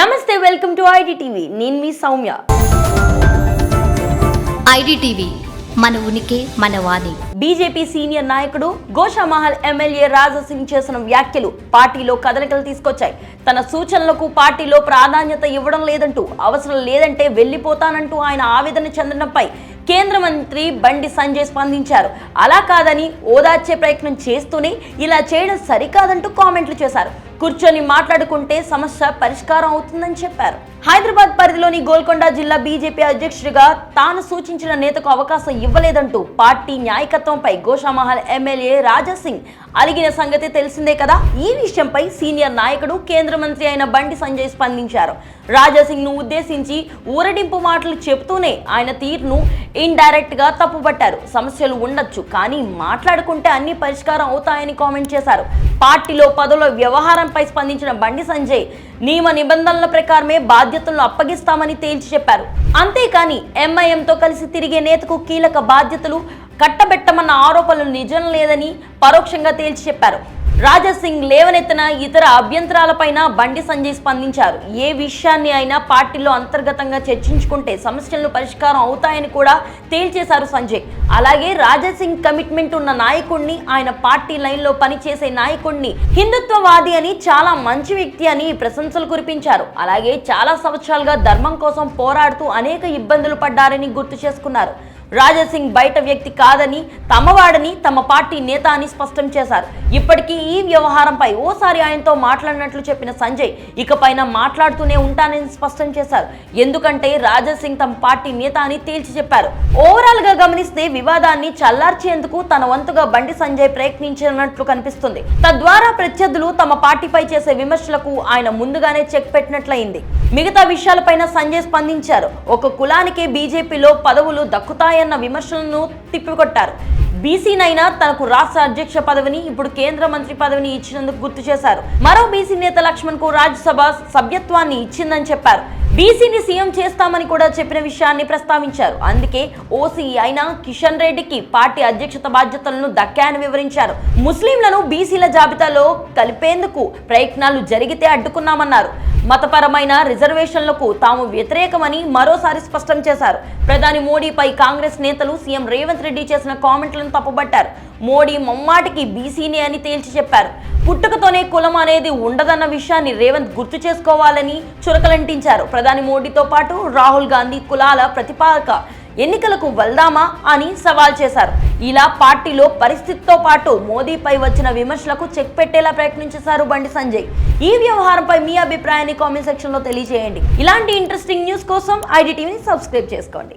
నమస్తే welcome to ID TV నేను మీ Soumya. IDTV మన ఉనికి మన వాణి. బీజేపీ సీనియర్ నాయకుడు గోషామహల్ ఎమ్మెల్యే రాజాసింగ్ చేసిన వ్యాఖ్యలు పార్టీలో కదలికలు తీసుకొచ్చాయి. తన సూచనలకు పార్టీలో ప్రాధాన్యత ఇవ్వడం లేదంటూ అవసరం లేదంటే వెళ్ళిపోతానంటూ ఆయన ఆవేదన చెందడంపై కేంద్ర మంత్రి బండి సంజయ్ స్పందించారు. అలా కాదని ఓదార్చే ప్రయత్నం చేస్తూనే ఇలా చేయడం సరికాదంటూ కామెంట్లు చేశారు. కూర్చొని మాట్లాడుకుంటే సమస్య పరిష్కారం అవుతుందని చెప్పారు. హైదరాబాద్ పరిధిలోని గోల్కొండ జిల్లా బీజేపీ అధ్యక్షుడిగా తాను సూచించిన నేతకు అవకాశం ఇవ్వలేదంటూ పార్టీ న్యాయకత్వంపై గోషామహల్ ఎమ్మెల్యే రాజాసింగ్ అలిగిన సంగతి తెలిసిందే కదా? ఈ విషయంపై సీనియర్ నాయకుడు కేంద్ర మంత్రి అయిన బండి సంజయ్ స్పందించారు. రాజా ను ఉద్దేశించి ఊరడింపు మాటలు చెబుతూనే ఆయన తీరును ఇండైరెక్ట్గా తప్పుపట్టారు సమస్యలు ఉండొచ్చు కానీ మాట్లాడుకుంటే అన్ని పరిష్కారం అవుతాయని కామెంట్ చేశారు. పార్టీలో పదవుల వ్యవహారంపై స్పందించిన బండి సంజయ్ నియమ నిబంధనల ప్రకారమే బాధ్యతలను అప్పగిస్తామని తేల్చి చెప్పారు. అంతేకాని ఎంఐఎంతో కలిసి తిరిగే నేతకు కీలక బాధ్యతలు కట్టబెట్టమన్న ఆరోపణలు నిజం లేదని పరోక్షంగా తేల్చి చెప్పారు. రాజా సింగ్ లేవనెత్తిన ఇతర అభ్యంతరాలపైన బండి సంజయ్ స్పందించారు. ఏ విషయాన్ని అయినా పార్టీలో అంతర్గతంగా చర్చించుకుంటే సమస్యలను పరిష్కారం అవుతాయని కూడా తేల్చేశారు సంజయ్. అలాగే రాజా సింగ్ కమిట్మెంట్ ఉన్న నాయకుడిని ఆయన పార్టీ లైన్లో పనిచేసే నాయకుడిని హిందుత్వవాది అని చాలా మంచి వ్యక్తి అని ప్రశంసలు కురిపించారు. అలాగే చాలా సంవత్సరాలుగా ధర్మం కోసం పోరాడుతూ అనేక ఇబ్బందులు పడ్డారని గుర్తు చేసుకున్నారు. రాజాసింగ్ బయట వ్యక్తి కాదని తమవాడని తమ పార్టీ నేత అని స్పష్టం చేశారు. ఇప్పటికీ ఈ వ్యవహారంపై ఓసారి ఆయనతో మాట్లాడినట్లు చెప్పిన సంజయ్ ఇకపైన మాట్లాడుతూనే ఉంటానని స్పష్టం చేశారు. ఎందుకంటే రాజాసింగ్ తమ పార్టీ నేత అని తేల్చి చెప్పారు. ఓవరాల్గా గమనిస్తే వివాదాన్ని చల్లార్చేందుకు తన వంతుగా బండి సంజయ్ ప్రయత్నించినట్లు కనిపిస్తుంది. తద్వారా ప్రత్యర్థులు తమ పార్టీపై చేసే విమర్శలకు ఆయన ముందుగానే చెక్ పెట్టినట్లయింది. మిగతా విషయాలపైన సంజయ్ స్పందించారు. ఒక కులానికే బీజేపీలో పదవులు దక్కుతాయన్న విమర్శలను తిప్పికొట్టారు. బీసీనైనా తనకు రాష్ట్ర అధ్యక్ష పదవిని ఇప్పుడు కేంద్ర మంత్రి పదవిని ఇచ్చినందుకు గుర్తు చేశారు. మరో బీసీ నేత లక్ష్మణ్కు రాజ్యసభ సభ్యత్వాన్ని ఇచ్చిందని చెప్పారు. బీసీని సీఎం చేస్తామని కూడా చెప్పిన విషయాన్ని ప్రస్తావించారు. అందుకే ఓసీ అయిన కిషన్ రెడ్డికి పార్టీ అధ్యక్షత బాధ్యతలను దక్కాయని వివరించారు. ముస్లింలను బీసీల జాబితాలో కలిపేందుకు ప్రయత్నాలు జరిగితే అడ్డుకున్నామన్నారు. మతపరమైన రిజర్వేషన్లకు తాము వ్యతిరేకమని మరోసారి స్పష్టం చేశారు. ప్రధాని మోడీపై కాంగ్రెస్ నేతలు సీఎం రేవంత్ రెడ్డి చేసిన కామెంట్లను తప్పుబట్టారు. మోడీ మమ్మాటికి బీసీని అని తేల్చి చెప్పారు. పుట్టుకతోనే కులం అనేది ఉండదన్న విషయాన్ని రేవంత్ గుర్తు చేసుకోవాలని చురకలంటించారు ప్రధాని మోడీతో పాటు రాహుల్ గాంధీ కులాల ప్రతిపాదక ఎన్నికలకు వెళ్దామా అని సవాల్ చేశారు. ఇలా పార్టీలో పరిస్థితితో పాటు మోదీపై వచ్చిన విమర్శలకు చెక్ పెట్టేలా ప్రయత్నించేశారు బండి సంజయ్. ఈ వ్యవహారంపై మీ అభిప్రాయాన్ని కామెంట్ సెక్షన్లో తెలియజేయండి. ఇలాంటి ఇంట్రెస్టింగ్ న్యూస్ కోసం ఐడి టీవీని సబ్స్క్రైబ్ చేసుకోండి.